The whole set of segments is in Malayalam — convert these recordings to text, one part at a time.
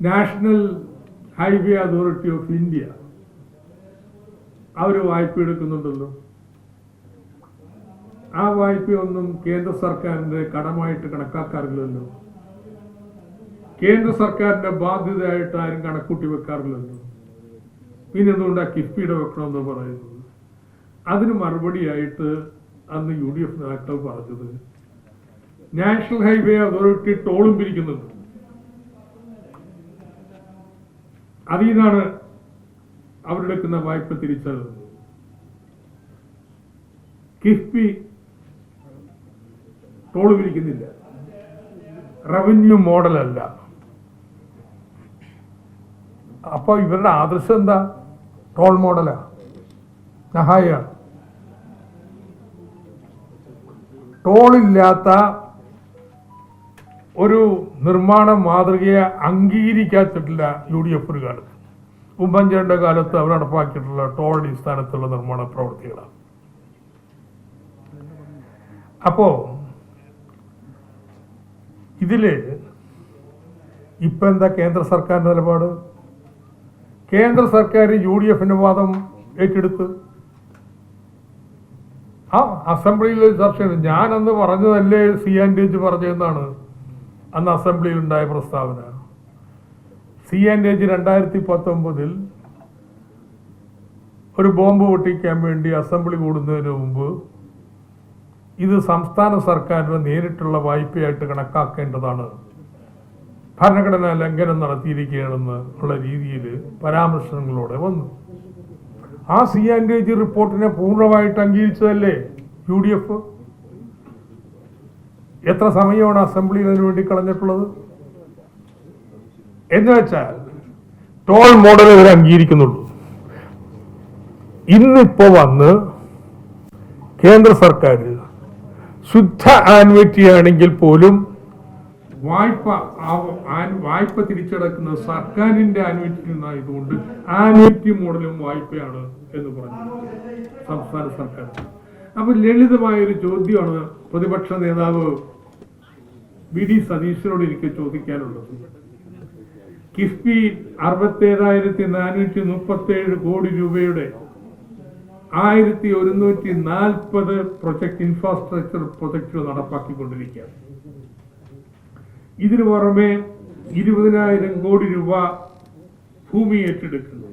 National Highway Authority of India. അവർ വായ്പ എടുക്കുന്നുണ്ടല്ലോ. ആ വായ്പയൊന്നും കേന്ദ്ര സർക്കാരിന്റെ കടമായിട്ട് കണക്കാക്കാറില്ലല്ലോ. കേന്ദ്ര സർക്കാരിന്റെ ബാധ്യതയായിട്ട് ആരും കണക്കൂട്ടി വെക്കാറില്ലല്ലോ. പിന്നെ എന്തുകൊണ്ടാ കിഫ്ബിയുടെ വെക്കണമെന്ന് പറയുന്നത്? അതിന് മറുപടിയായിട്ട് അന്ന് യു ഡി എഫ് നേതാക്കൾ പറഞ്ഞത് നാഷണൽ ഹൈവേ അതോറിറ്റി ടോളും പിരിക്കുന്നുണ്ട് അതിൽ നിന്നാണ് അവരെടുക്കുന്ന വായ്പ തിരിച്ചറിയുന്നത് കിഫ്ബി ടോൾ വിളിക്കുന്നില്ല റവന്യൂ മോഡലല്ല അപ്പോൾ ഇവരുടെ ആദർശം എന്താ? ടോൾ മോഡലാ സഹായാണ് ടോളില്ലാത്ത ഒരു നിർമ്മാണ മാതൃകയെ അംഗീകരിക്കാത്തിട്ടില്ല യു ഡി എഫ് ഒരു കാലത്ത്. ഉമ്മൻചാണ്ടിയുടെ കാലത്ത് അവർ നടപ്പാക്കിയിട്ടുള്ള ടോൾ അടിസ്ഥാനത്തുള്ള നിർമ്മാണ പ്രവൃത്തികളാണ്. അപ്പോ ഇതിൽ ഇപ്പൊ എന്താ കേന്ദ്ര സർക്കാരിന്റെ നിലപാട്? കേന്ദ്ര സർക്കാർ യു ഡി എഫിന്റെ വാദം ഏറ്റെടുത്ത്. ആ അസംബ്ലിയിൽ ചർച്ച ഞാൻ അന്ന് പറഞ്ഞതല്ലേ സി ആൻഡ് എച്ച് പറഞ്ഞതെന്നാണ്. അന്ന് അസംബ്ലിയിൽ ഉണ്ടായ പ്രസ്താവന. സി ആൻഡേജ് രണ്ടായിരത്തി പത്തൊമ്പതിൽ ഒരു ബോംബ് പൊട്ടിക്കാൻ വേണ്ടി അസംബ്ലി കൂടുന്നതിന് മുമ്പ് ഇത് സംസ്ഥാന സർക്കാരിന് നേരിട്ടുള്ള വായ്പയായിട്ട് കണക്കാക്കേണ്ടതാണ്. ഭരണഘടനാ ലംഘനം നടത്തിയിരിക്കുകയാണെന്ന് ഉള്ള രീതിയിൽ പരാമർശങ്ങളോടെ വന്നു. ആ സി ആൻഡ് എ ജി റിപ്പോർട്ടിനെ പൂർണമായിട്ട് അംഗീകരിച്ചതല്ലേ യു ഡി എഫ്? എത്ര സമയമാണ് അസംബ്ലിയിൽ അതിനു വേണ്ടി കളഞ്ഞിട്ടുള്ളത്? എന്ന് വെച്ചാൽ ടോൾ മോഡൽ ഇവർ അംഗീകരിക്കുന്നുള്ളൂ. ഇന്നിപ്പോ വന്ന് കേന്ദ്ര സർക്കാർ ശുദ്ധ ആൻവിറ്റി ആണെങ്കിൽ പോലും വായ്പ വായ്പ തിരിച്ചടക്കുന്നത് സർക്കാരിന്റെ ആനുവിറ്റി നിന്നായതുകൊണ്ട് ആനുവിറ്റി മോഡലും വായ്പയാണ് എന്ന് പറഞ്ഞു സംസ്ഥാന സർക്കാർ. അപ്പൊ ലളിതമായ ഒരു ചോദ്യമാണ് പ്രതിപക്ഷ നേതാവ് വി ഡി സതീശനോട് എനിക്ക് ചോദിക്കാനുള്ളത്. കിഫ്ബി അറുപത്തേഴായിരത്തി നാനൂറ്റി മുപ്പത്തി ഏഴ് കോടി രൂപയുടെ ആയിരത്തി ഒരുന്നൂറ്റി നാൽപ്പത് പ്രൊജക്ട് ഇൻഫ്രാസ്ട്രക്ചർ പ്രൊജക്ടുകൾ നടപ്പാക്കിക്കൊണ്ടിരിക്കുകയാണ്. ഇതിനു പുറമെ ഇരുപതിനായിരം കോടി രൂപ ഭൂമി ഏറ്റെടുക്കുന്നു.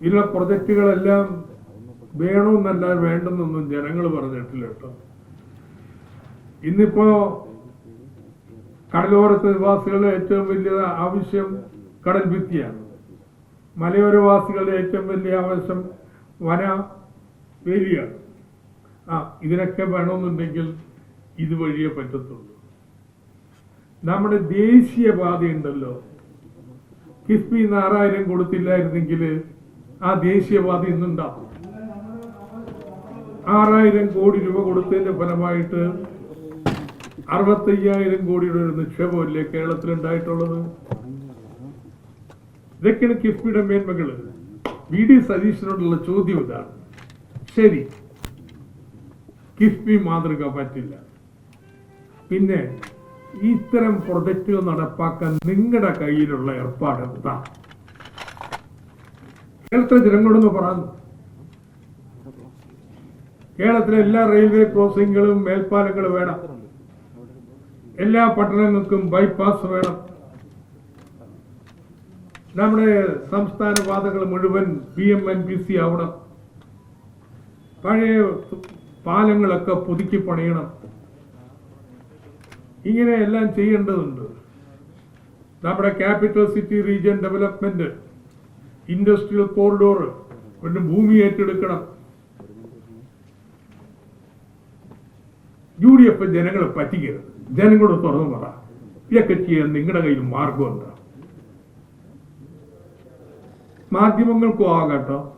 ഇതിലുള്ള പ്രൊജക്ടുകളെല്ലാം വേണമെന്നല്ല വേണ്ടെന്നൊന്നും ജനങ്ങൾ പറഞ്ഞിട്ടില്ല കേട്ടോ. ഇന്നിപ്പോ കടലോരത്ത് നിവാസികളുടെ ഏറ്റവും വലിയ ആവശ്യം കടൽ ഭിത്തിയാണ്. മലയോരവാസികളുടെ ഏറ്റവും വലിയ ആവശ്യം വന വേലിയാണ്. ആ ഇതിനൊക്കെ വേണമെന്നുണ്ടെങ്കിൽ ഇതുവഴിയേ പറ്റത്തുള്ളൂ. നമ്മുടെ ദേശീയപാത ഉണ്ടല്ലോ കിഫ്ബി നാറായിരം കൊടുത്തില്ലായിരുന്നെങ്കിൽ ആ ദേശീയപാത ഇന്നുണ്ടാവും. ആറായിരം കോടി രൂപ കൊടുത്തതിന്റെ ഫലമായിട്ട് അറുപത്തയ്യായിരം കോടിയുടെ ഒരു നിക്ഷേപമല്ലേ കേരളത്തിൽ ഉണ്ടായിട്ടുള്ളത് ഇതൊക്കെയാണ് കിഫ്ബിയുടെ മേന്മകൾ. വി ഡി സതീശനോടുള്ള ചോദ്യം ഇതാണ്. ശരി. കിഫ്ബി മാതൃക പറ്റില്ല. പിന്നെ ഇത്തരം പ്രൊജക്റ്റുകൾ നടപ്പാക്കാൻ നിങ്ങളുടെ കയ്യിലുള്ള ഏർപ്പാട് എന്താ? കേരളത്തിലെ ജനങ്ങളോടൊന്ന് പറഞ്ഞു കേരളത്തിലെ എല്ലാ റെയിൽവേ ക്രോസിംഗുകളും മേൽപ്പാലങ്ങളും വേണം. എല്ലാ പട്ടണങ്ങൾക്കും ബൈപ്പാസ് വേണം. നമ്മുടെ സംസ്ഥാന പാതകൾ മുഴുവൻ P M N P C ആവണം. പഴയ പാലങ്ങളൊക്കെ പുതുക്കി പണിയണം. ഇങ്ങനെ എല്ലാം ചെയ്യേണ്ടതുണ്ട്. നമ്മുടെ capital city region development industrial corridor ഭൂമി ഏറ്റെടുക്കണം. യു ഡി എഫ് ജനങ്ങളെ പറ്റിക്കരുത്. ജനങ്ങളോട് തുറന്നു പറ. ഇതൊക്കെ ചെയ്യാൻ നിങ്ങളുടെ കയ്യിൽ മാർഗമുണ്ട് മാധ്യമങ്ങൾക്കും ആകാട്ടോ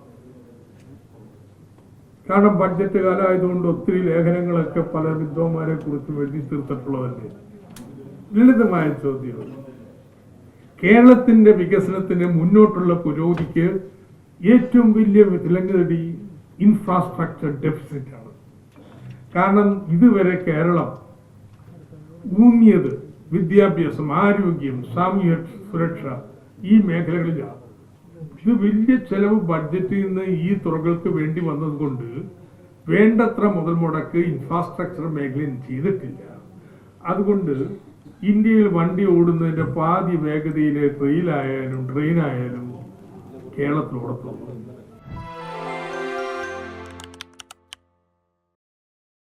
കാരണം ബഡ്ജറ്റ് കാലമായതുകൊണ്ട് ഒത്തിരി ലേഖനങ്ങളൊക്കെ പല വിദ്വാന്മാരെ കുറിച്ച് എഴുതി തീർത്തിട്ടുള്ളതല്ലേ? ലളിതമായ ചോദ്യം. കേരളത്തിന്റെ വികസനത്തിന് മുന്നോട്ടുള്ള പുരോഗതിക്ക് ഏറ്റവും വലിയ വിലങ്ങടി ഇൻഫ്രാസ്ട്രക്ചർ ഡെഫിസിറ്റ് ആണ്. കാരണം ഇതുവരെ കേരളം ഊന്നിയത് വിദ്യാഭ്യാസം ആരോഗ്യം സാമൂഹ്യ സുരക്ഷ ഈ മേഖലകളിലാണ്. ഇത് വലിയ ചെലവ് ബഡ്ജറ്റിൽ നിന്ന് ഈ തുറകൾക്ക് വേണ്ടി വന്നതുകൊണ്ട് വേണ്ടത്ര മുതൽ മുടക്ക് ഇൻഫ്രാസ്ട്രക്ചർ മേഖലയിൽ ചെയ്തിട്ടില്ല. അതുകൊണ്ട് ഇന്ത്യയിൽ വണ്ടി ഓടുന്നതിന്റെ പാതി വേഗതയിലെ റെയിലായാലും ട്രെയിനായാലും കേരളത്തിൽ ഓടത്തുള്ളൂ